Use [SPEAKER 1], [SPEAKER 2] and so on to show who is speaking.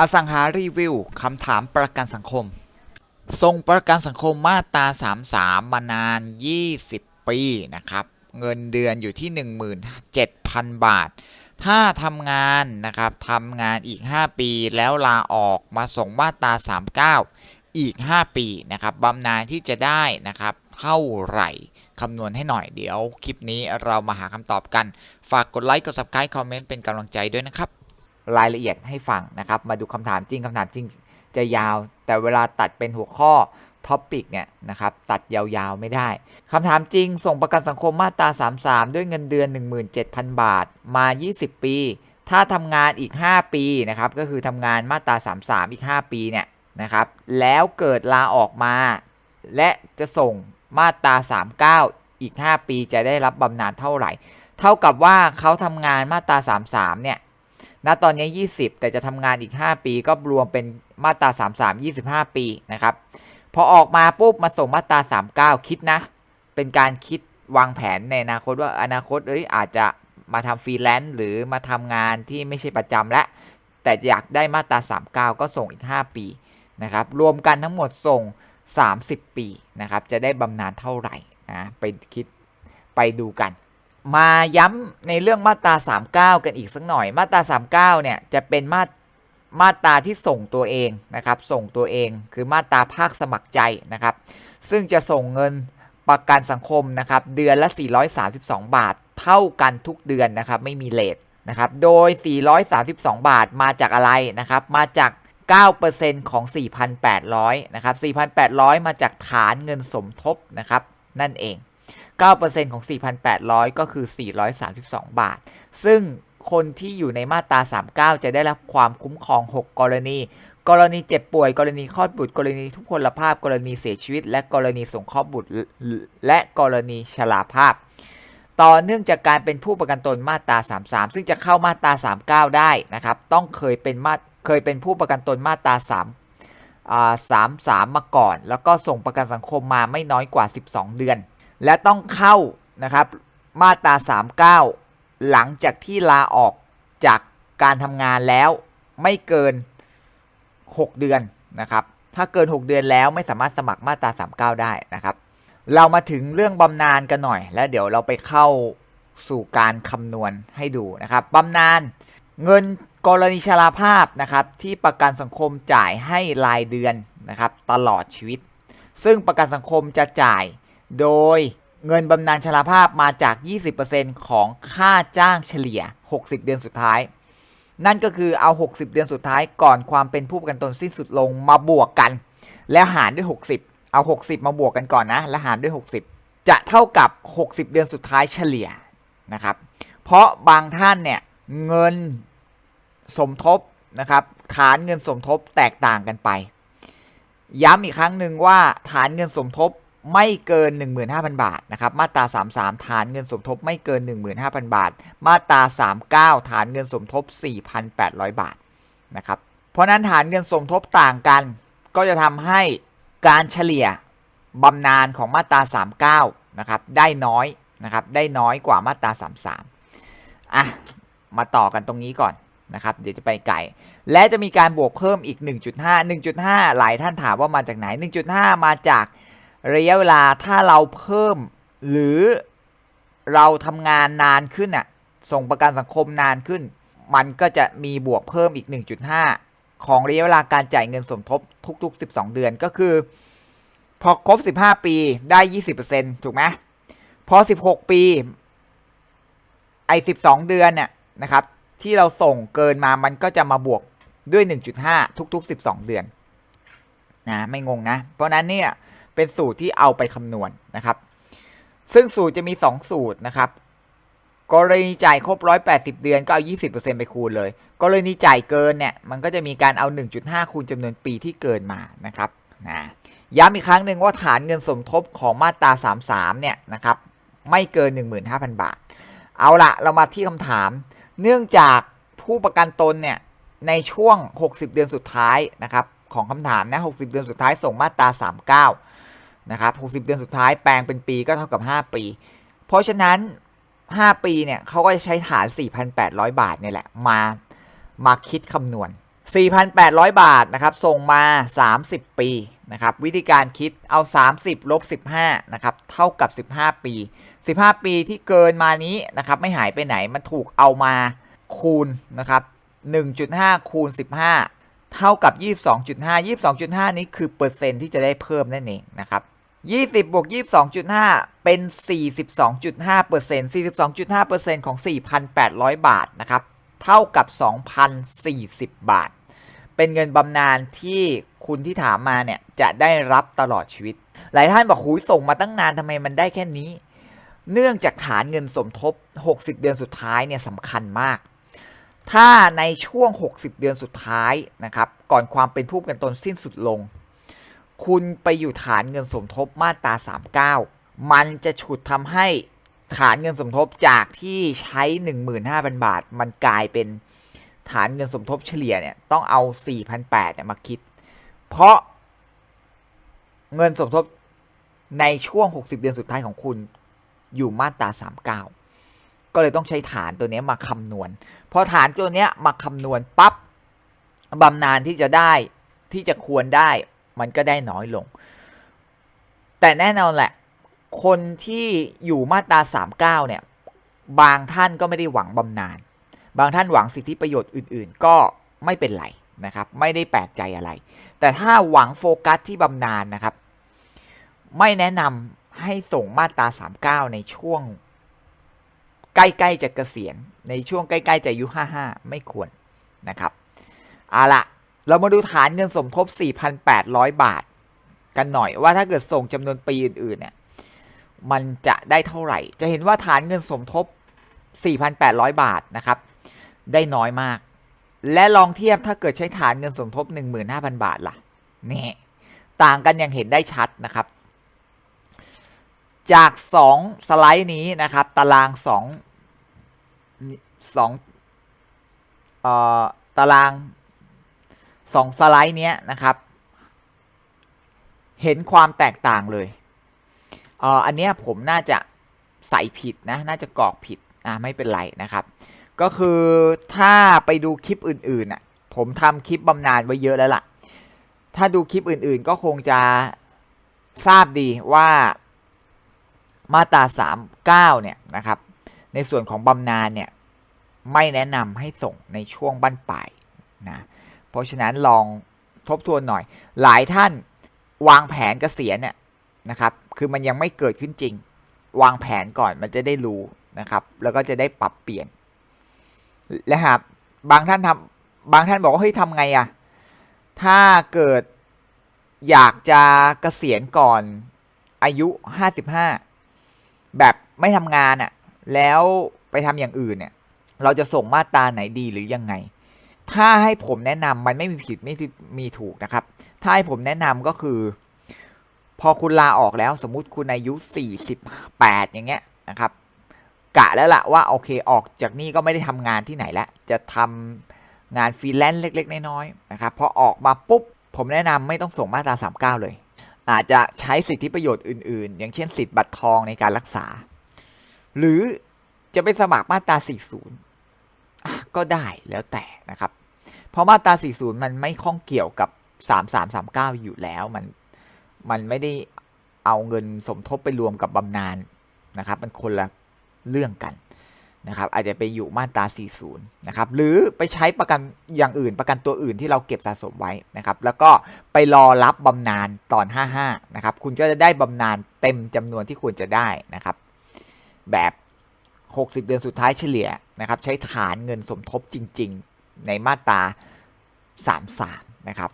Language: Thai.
[SPEAKER 1] อสังหารีวิวคำถามประกันสังคมส่งประกันสังคมมาตรา 33 มานาน 20 ปีนะครับ เงินเดือนอยู่ที่ 17,000 บาท ถ้าทำงานนะครับทำงานอีก 5 ปีแล้วลาออกมาส่งมาตรา 39 อีก 5 ปีนะครับบำนาญที่จะได้นะครับเท่าไหร่คำนวณให้หน่อยเดี๋ยว คลิปนี้เรามาหาคำตอบกัน ฝากกดไลค์กด subscribe คอมเมนต์เป็นกำลังใจด้วยนะครับ รายละเอียดให้ฟังนะครับ มาดูคำถามจริงคำถามจริงจะยาว แต่เวลาตัดเป็นหัวข้อท็อปิกเนี่ยนะครับตัดยาวๆไม่ได้คำถามจริง ส่งประกันสังคมมาตรา 33 ด้วยเงินเดือน 17,000 บาทมา 20 ปี ถ้าทำงานอีก 5 ปีนะครับก็คือทำงานมาตรา 33 อีก 5 ปีเนี่ยนะครับแล้วเกิดลาออกมา และจะส่งมาตรา 39 อีก 5 ปีจะได้รับบำนาญเท่าไหร่ เท่ากับว่าเขาทำงานมาตรา 33 เนี่ย ณตอนนี้ 20 แต่จะทำงานอีก 5 ปีก็รวมเป็นมาตรา 33 25 ปีนะครับ พอออกมาปุ๊บมาส่งมาตรา 39 คิดนะ เป็นการคิดวางแผนในอนาคตว่าอนาคตเอ้ยอาจจะมาทำฟรีแลนซ์หรือมาทำงานที่ไม่ใช่ประจำและ แต่อยากได้มาตรา 39 ก็ส่งอีก 5 ปีนะครับ รวมกันทั้งหมดส่ง 30 ปีนะครับ จะได้บำนาญเท่าไหร่นะ ไปคิดไปดูกัน มาย้ำในเรื่องมาตรา 39 กันอีกสักหน่อย มาตรา 39 เนี่ยจะเป็นมาตมาตราที่ส่งตัวเองนะครับ ส่งตัวเองคือมาตราภาคสมัครใจนะครับ ซึ่งจะส่งเงินประกันสังคมนะครับ เดือนละ 432 บาท เท่ากันทุกเดือนนะครับ ไม่มีเลทนะครับ โดย 432 บาทมาจากอะไรนะครับ มาจาก 9%ของ 4,800 นะครับ 4,800 มาจากฐานเงินสมทบนะครับ นั่นเอง 9%ของ 4,800 ก็คือ 432 บาท ซึ่งคนที่อยู่ในมาตรา 39 จะได้รับความคุ้มครอง 6 กรณี กรณีเจ็บป่วย กรณีคลอดบุตร กรณีทุพพลภาพ กรณีเสียชีวิต และกรณีสงเคราะห์บุตร และกรณีชราภาพ ต่อเนื่องจากการเป็นผู้ประกันตนมาตรา 33 ซึ่งจะเข้ามาตรา 39 ได้นะครับ ต้องเคยเป็นมาเคยเป็นผู้ประกันตนมาตรา3อ่า33 มาก่อน แล้วก็ส่งประกันสังคมมาไม่น้อยกว่า 12 เดือน และต้องเข้านะครับมาตรา 39 หลังจากที่ลาออกจากการทำงานแล้วไม่เกิน 6 เดือนนะครับถ้าเกิน 6 เดือนแล้วไม่สามารถสมัครมาตรา 39 ได้นะครับ เรามาถึงเรื่องบำนาญกันหน่อย แล้วเดี๋ยวเราไปเข้าสู่การคำนวณให้ดูนะครับบำนาญเงินกรณีชราภาพนะครับที่ประกันสังคมจ่ายให้รายเดือนนะครับตลอดชีวิต ซึ่งประกันสังคมจะจ่าย โดยเงินบำนาญชราภาพมาจาก 20%ของค่าจ้างเฉลี่ย 60 เดือนสุดท้าย นั่นก็คือเอา 60 เดือนสุดท้ายก่อนความเป็นผู้ประกันตนสิ้นสุดลงมาบวกกัน แล้วหารด้วย 60 เอา 60 มาบวกกันก่อนนะ แล้วหารด้วย 60 จะเท่ากับ 60 เดือนสุดท้ายเฉลี่ยนะครับ เพราะบางท่านเนี่ยเงินสมทบนะครับฐานเงินสมทบแตกต่างกันไป ย้ำอีกครั้งหนึ่งว่าฐานเงินสมทบ ไม่เกิน 15,000 บาทนะครับมาตรา 33 ฐานเงินสมทบไม่เกิน 15,000 บาท มาตรา 39 ฐานเงินสมทบ 4,800 บาทนะครับเพราะนั้นฐานเงินสมทบต่างกัน ก็จะทำให้การเฉลี่ยบำนาญของมาตรา 39 นะครับได้น้อยนะครับได้น้อยกว่ามาตรา 33 อะ มาต่อกันตรงนี้ก่อนนะครับเดี๋ยวจะไปไกลและจะมีการบวกเพิ่มอีก 1.5 1.5 หลายท่านถามว่ามาจากไหน 1.5 มาจาก ระยะเวลาถ้าเราเพิ่ม หรือเราทำงานนานขึ้นอะส่งประกันสังคมนานขึ้น มันก็จะมีบวกเพิ่มอีก 1.5 ของระยะเวลาการจ่ายเงินสมทบทุก ๆ 12 เดือนก็คือ พอครบ 15 ปีได้ 20%ถูกไหมพอ 16 ปีไอ้12 เดือนเนี่ยนะครับ ที่เราส่งเกินมามันก็จะมาบวกด้วย 1.5 ทุก ๆ 12 เดือนนะไม่งงนะ เพราะนั้นเนี่ย เป็นสูตรที่เอาไปคำนวณนะครับ ซึ่งสูตรจะมี 2 สูตรนะครับ กรณีจ่ายครบ 180 เดือนก็เอา 20%ไปคูณเลย กรณีจ่ายเกินเนี่ยมันก็จะมีการเอา 1.5 คูณจำนวนปีที่เกินมานะครับนะย้ำอีกครั้งหนึ่งว่าฐานเงินสมทบของมาตรา 33 เนี่ยนะครับไม่เกิน 15,000 บาท เอาละเรามาที่คำถาม เนื่องจากผู้ประกันตนเนี่ยในช่วง 60 เดือนสุดท้ายนะครับของคำถามนะ 60 เดือนสุดท้ายส่งมาตรา 39 นะครับ60 เดือนสุดท้ายแปลงเป็นปีก็เท่ากับ 5 ปี เพราะฉะนั้น 5 ปีเนี่ยเขาก็จะใช้ฐาน 4,800 บาทเนี่ยแหละมามาคิดคำนวณ 4,800 บาทนะครับส่งมา 30 ปีนะครับวิธีการคิดเอา 30ลบ15นะครับเท่ากับ 15 ปี 15 ปีที่เกินมานี้นะครับไม่หายไปไหนมันถูกเอามาคูณนะครับ1.5 คูณ 15 เท่ากับ 22.5 22.5 นี้คือเปอร์เซ็นต์ที่จะได้เพิ่มนั่นเองนะครับ 20บวก22.5 เป็น 42.5เปอร์เซ็นต์42.5เปอร์เซ็นต์ของ 4,800 บาทนะครับ เท่ากับ 2,040 บาท เป็นเงินบำนาญที่คุณที่ถามมาเนี่ย จะได้รับตลอดชีวิต หลายท่านบอกหูยส่งมาตั้งนานทำไมมันได้แค่นี้ เนื่องจากฐานเงินสมทบ 60 เดือนสุดท้ายเนี่ยสำคัญมาก ถ้าในช่วง 60 เดือนสุดท้ายนะครับ ก่อนความเป็นผู้ประกันตนสิ้นสุดลง คุณไปอยู่ฐานเงินสมทบมาตรา 39 มันจะฉุดทำให้ฐานเงินสมทบจากที่ใช้ 15,000 บาท มันกลายเป็นฐานเงินสมทบเฉลี่ยเนี่ยต้องเอา 4,800เนี่ยมาคิด เพราะเงินสมทบในช่วง 60 เดือนสุดท้ายของคุณอยู่มาตรา 39 ก็เลยต้องใช้ฐานตัวเนี้ยมาคำนวณ พอฐานตัวเนี้ยมาคำนวณปั๊บบำนาญที่จะได้ที่จะควรได้ มันก็ได้น้อยลง แต่แน่นอนแหละ คนที่อยู่มาตรา 39 เนี่ย บางท่านก็ไม่ได้หวังบำนาญบางท่านหวังสิทธิประโยชน์อื่น ๆ ก็ไม่เป็นไรนะครับ ไม่ได้แปลกใจอะไร แต่ถ้าหวังโฟกัสที่บำนาญนะครับ ไม่แนะนำให้ส่งมาตรา 39 ในช่วง ใกล้ ๆ จะเกษียณ ในช่วงใกล้ ๆ จะอายุ 55 ไม่ควรนะครับเอาละ เรามาดูฐานเงินสมทบ 4,800 บาท กันหน่อยว่าถ้าเกิดส่งจำนวนปีอื่นๆเนี่ยมันจะได้เท่าไหร่ จะเห็นว่าฐานเงินสมทบ 4,800 บาทนะครับ ได้น้อยมาก และลองเทียบถ้าเกิดใช้ฐานเงินสมทบ 15,000 บาทล่ะนี่ต่างกันอย่างเห็นได้ชัดนะครับ จาก 2 สไลด์นี้นะครับ ตาราง 2 2เอ่อตาราง 2สไลด์เนี้ยนะครับ เห็นความแตกต่างเลยเอออันเนี้ยผมน่าจะใส่ผิดนะ น่าจะกรอกผิดอ่าไม่เป็นไรนะครับ ก็คือถ้าไปดูคลิปอื่นๆอะผมทำคลิปบำนาญไว้เยอะแล้วล่ะ ถ้าดูคลิปอื่นๆก็คงจะทราบดีว่ามาตรา 39 เนี่ยนะครับ ในส่วนของบำนาญเนี่ยไม่แนะนำให้ส่งในช่วงบั้นปลายนะ เพราะฉะนั้นลองทบทวนหน่อย หลายท่านวางแผนเกษียณเนี่ยนะครับ คือมันยังไม่เกิดขึ้นจริง วางแผนก่อนมันจะได้รู้นะครับ แล้วก็จะได้ปรับเปลี่ยนและครับบางท่านทำบางท่านบอกว่าเฮ้ยทำไงอะถ้าเกิดอยากจะเกษียณก่อนอายุ55แบบไม่ทำงานอะแล้วไปทำอย่างอื่นเนี่ย เราจะส่งมาตราไหนดีหรือยังไง ถ้าให้ผมแนะนำมันไม่มีผิดไม่มีถูกนะครับ ถ้าให้ผมแนะนำก็คือ พอคุณลาออกแล้วสมมุติคุณอายุ 48 อย่างเงี้ยนะครับ กะแล้วล่ะว่าโอเคออกจากนี่ก็ไม่ได้ทำงานที่ไหนแล้ว จะทำงานฟรีแลนซ์เล็ก ๆ น้อยๆนะครับพอออกมาปุ๊บ ผมแนะนำไม่ต้องส่งมาตรา39 เลย อาจจะใช้สิทธิประโยชน์อื่น ๆ อย่างเช่นสิทธิ์บัตรทองในการรักษา หรือจะไปสมัครมาตรา40 ก็ได้แล้วแต่นะครับ เพราะมาตรา 40 มันไม่ข้องเกี่ยวกับ 3339 อยู่แล้ว มันมันไม่ได้เอาเงินสมทบไปรวมกับบำนาญนะครับ มันคนละเรื่องกันนะครับ อาจจะไปอยู่มาตรา 40 นะครับ หรือไปใช้ประกันอย่างอื่นประกันตัวอื่นที่เราเก็บสะสมไว้นะครับ แล้วก็ไปรอรับบำนาญตอน 55 นะครับ คุณก็จะได้บำนาญเต็มจำนวนที่ควรจะได้นะครับ แบบ 60 เดือนสุดท้ายเฉลี่ยนะครับ ใช้ฐานเงินสมทบจริง ๆ ในมาตรา 33 นะครับ